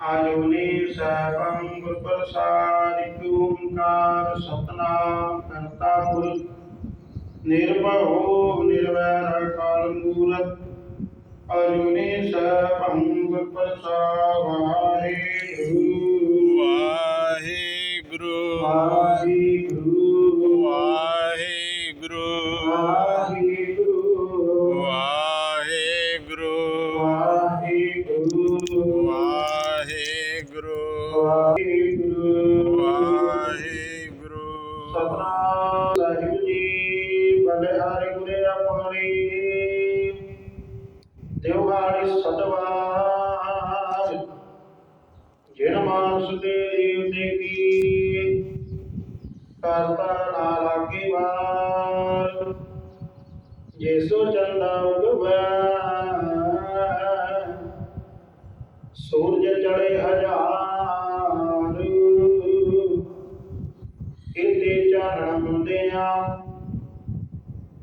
ਆਯੋਨੀ ਸੈਭੰ ਗੁਰ ਪ੍ਰਸਾਦਿ ਓੰਕਾਰ ਸਤਨਾਮ ਕਰਤਾ ਪੁਰਖ ਨਿਰਭਉ ਨਿਰਵੈਰ ਕਾਲ ਮੂਰਤ। ਆਯੋਨੀ ਸੈਭੰ ਗੁਰ ਪ੍ਰਸਾਦਿ ਵਾਹਿਗੁਰੂ। ਵਾਹਿਗੁਰੂ। ਜਿਨ ਮਾਨਸ ਦੇ ਦੇਵ ਕੀ ਕਰਤਾ ਨਾ ਲਾਗੇ ਵਾਰ। ਜੇਸੋ ਚੰਦਾ ਉਗਵੈ ਸੂਰਜ ਚੜੇ ਹਜ਼ਾਰ। ਇਤੇ ਚਾਨਣ ਹੁੰਦਿਆਂ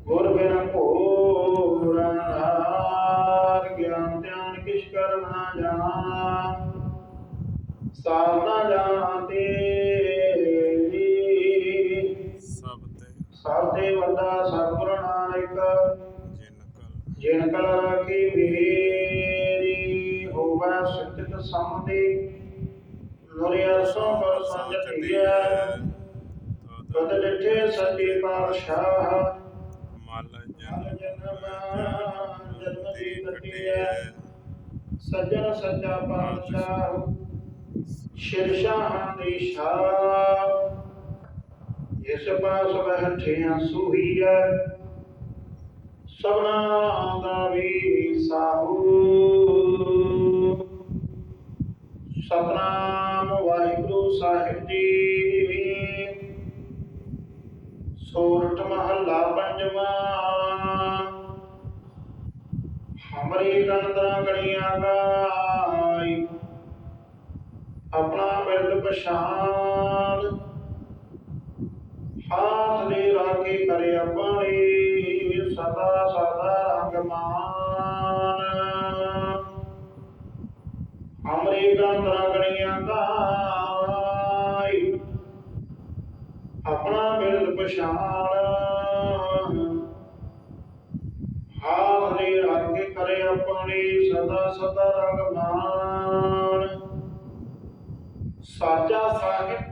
ਗੁਰ ਬਿਨ ਘੋਰ ਗਿਆਨ ਧਿਆਨ ਕਿਛ ਕਰਨਾ ਨਾ ਸਾਧਨਾ ਜਾਣਤੇ ਸਭ ਤੇ ਸਭ ਦੇ ਵੱਡਾ ਸਤਿਗੁਰ ਨਾਨਕ ਜਿਨ ਕਲ ਜਿਨ ਕਲ ਰਾਖੀ ਮੇਰੀ ਹੋਵੇ ਸਚਿਤ ਸਮਦੇ ਲੋਰੀਆ ਸੋ ਪਰ ਸੰਜਤੀਐ ਤਦ ਡਿਠੇ ਸੱਚੇ ਪਾਤਸ਼ਾਹ ਮਲ ਜਨ ਜਨ ਜਨਮ ਜਨਮ ਦੀ ਕੱਟਿਐ ਸੱਜਣ ਸੱਚਾ ਪਾਤਸ਼ਾਹ ਸ਼ਿਰਸ਼ਾਹਾਂ ਦੀ ਸ਼ਾਹ ਇਸ ਪਾਸ ਬੈਠਿਆ ਸੂਹੀਐ ਸਭਨਾ ਦਾ ਵੀ ਸਾਹੂ। ਸਤਨਾਮ ਵਾਹਿਗੁਰੂ ਸਾਹਿਬ ਜੀ ਸੋਰਠ ਮਹੱਲਾ ਪੰਜਵਾਂ। ਹਮਰੀ ਗੰਦਰਾ ਗਣੀਆਂ ਗਾਈ ਆਪਣਾ ਮਿਲਤ ਪਛਾਨ ਹਾਥ ਨੇ ਰਾਖੀ ਕਰਿਆ ਪਾਣੀ ਸਦਾ ਸਦਾ ਰੰਗਮਾਨ ਅਮਰੀਕਾ ਤਰਾਗਣੀਆਂ ਕਾਈ ਆਪਣਾ ਮਿਲਤ ਪਛਾਨ ਹਾਥ ਨੇ ਰਾਖੀ ਕਰਿਆ ਪਾਣੀ ਸਦਾ ਸਦਾ ਰੰਗਮਾਨ ਸਾਚਾ ਸਾਹਿਬ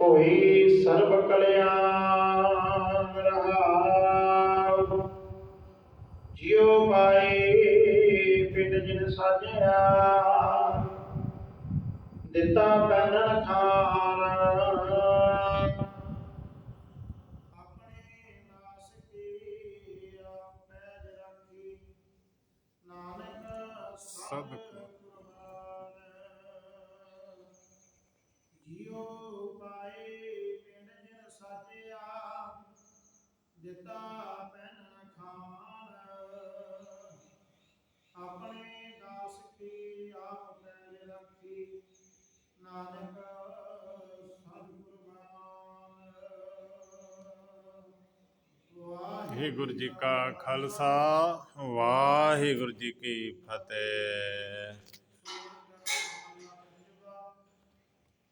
ਹੋਈ ਸਰਬ ਕਲਿਆਣ ਰਹਾਉ। ਜਿਉ ਪਾਏ ਪਿੰਡ ਜਿਨ ਸਾਜਿਆ। ਦਿੱਤਾ ਪੈਨਨ ਖਾਨ ਨਾਨਕ ਸਭ ਕੁਰਬਾਨ ਜਿਉ ਪਾਏ ਪਿੰਡ ਜਿਨ ਸਾਜਿਆ ਦਿੱਤਾ ਪੈਨ ਖਾਨ ਆਪਣੇ ਦਾਸ ਕੀ ਆਪ ਪੈਜ ਰੱਖੀ ਨਾਨਕ ਵਾਹਿਗੁਰੂ ਜੀ ਕਾ ਖਾਲਸਾ, ਵਾਹਿਗੁਰੂ ਜੀ ਕੀ ਫਤਿਹ।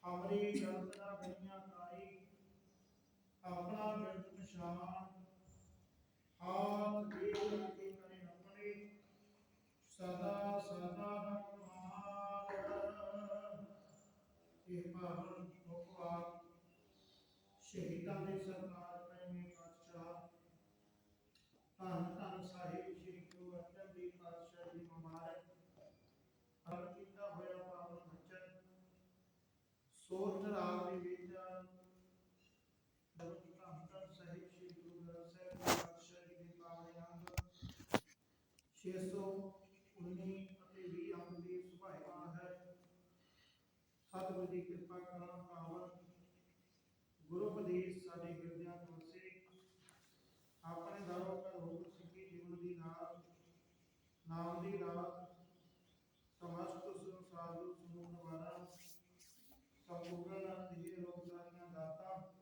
ਹਮਰੀ ਗੰਦਨਾ ਬਈਆਂ ਕਾਈ ਆਪਣਾ ਬਿਰਦ ਪਛਾਣ ਹਾਥ ਦੇ ਲਾਗੇ ਕਰੇ ਆਪਣੀ ਸਦਾ ਸਦਾ ਰਖਮਾਰ ਇਹ ਭਾਵਨ ਮੁਖਵਾਕ ਸ਼ਹੀਦਾਂ ਦੇ ਸਰਦਾਰ ਧੰਨ ਧੰਨ ਸਾਹਿਬ ਸ੍ਰੀ ਗੁਰੂ ਅਰਜਨ ਦੇਵ ਪਾਤਸ਼ਾਹ ਜੀ ਮੁਬਾਰਕ ਹਰ ਕੀਤਾ ਹੋਇਆ ਪਾਵਨ ਬਚਨ ਸੋਰਠ ਰਾਗ ਦੇ ਵਿੱਚ ਦਰਦ ਧੰਨ ਧੰਨ ਸਾਹਿਬ ਸ੍ਰੀ ਗੁਰੂ ਗ੍ਰੰਥ ਸਾਹਿਬ ਜੀ ਪਾਤਸ਼ਾਹ ਜੀ ਦੇ ਪਾਵਨ ਅੰਗ 619 ਅਤੇ 20 ਅੰਗ ਦੀ ਸੁਭਾਇਵਾ ਹੈ ਸਤਿਗੁਰੂ ਦੀ ਕਿਰਪਾ ਕਰਨਾ ਪਾਵਨ ਗੁਰੂ ਉਪਦੇਸ਼ ਸਾਡੇ ਹਿਰਦਿਆਂ ਤੋਂ ਵਸੇ ਆਪਣੇ ਦਰੋਂ ਕਰ ਹੋ ਸਿੱਖੀ ਜੀਵਨ ਦੀ ਨਾਮ ਨਾਮ ਦੀ ਰਾਤ ਸਮਸਤ ਸੰਸਾਰ ਨੂੰ ਸਮੂਹ ਦੁਆਰਾ ਸੰਪੂਰਨ ਇਹ ਰੋਗਦਾਰੀਆਂ ਦਾਤਾ,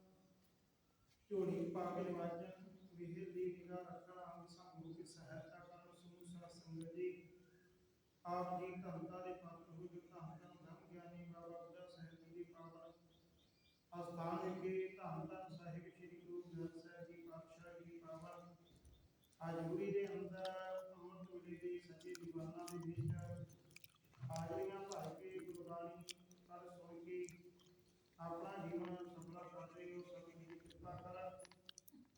ਝੋਲੀ ਪਾ ਕੇ ਵਾਜਨ ਵਿਹਿਰ ਦੀ ਨਿਗਾਹ ਰੱਖਣਾ ਅੰਗ ਸੰਗ ਹੋ ਕੇ ਸਹਾਇਤਾ ਕਰਨ ਸਮੂਹ ਸਾਧ ਸੰਗਤ ਜੀ। ਆਪ ਜੀ ਧੰਤਾ ਦੇ ਪਾਤਰ ਹੋ ਜੋ ਧੰਨ ਧੰਨ ਬ੍ਰਹਮ ਗਿਆਨੀ ਬਾਬਾ ਬੁੱਢਾ ਸਾਹਿਬ ਜੀ ਦੀ ਪਾਵਨ ਅਸਥਾਨ ਵਿਖੇ ਧੰਨ ਧੰਨ ਸਾਹਿਬ ਸ੍ਰੀ ਗੁਰੂ ਗ੍ਰੰਥ ਸਾਹਿਬ ਜੀ ਪਾਤਸ਼ਾਹ ਜੀ ਪਾਵਨ ਹਾਜ਼ਰੀ ਦੇ ਅੰਦਰ ਅੰਮ੍ਰਿਤ ਵੇਲੇ ਦੇ ਸੱਚੇ ਦੀਵਾਨਾਂ ਦੇ ਵਿੱਚ ਹਾਜ਼ਰੀਆਂ ਭਰ ਕੇ ਗੁਰਬਾਣੀ ਕਰ ਸੁਣ ਕੇ ਆਪਣਾ ਜੀਵਨ ਸਫਲਾ ਕਰ ਰਹੇ ਹੋ ਸਭ ਦੀ ਕਿਰਪਾ ਕਰ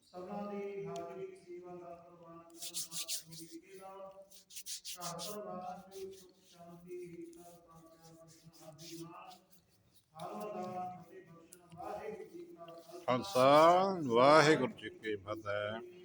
ਸਭਨਾਂ ਦੀ ਹਾਜ਼ਰੀ ਸੇਵਾ ਦਾ ਪ੍ਰਵਾਨ ਕਰਨ ਵਾਸਤੇ ਮਿਲਕੇ ਨਾਲ ਘਰ ਪਰਿਵਾਰ ਦੇ ਸੁਖ ਸ਼ਾਂਤੀ ਏਕਤਾ ਪ੍ਰਾਪਤ ਬਖਸ਼ਣ ਆਦਿ ਨਾਲ ਵਾਹਿਗੁਰੂ ਜੀ ਖਾਲਸਾ, ਵਾਹਿਗੁਰੂ ਜੀ ਕੀ ਫਤਿਹ।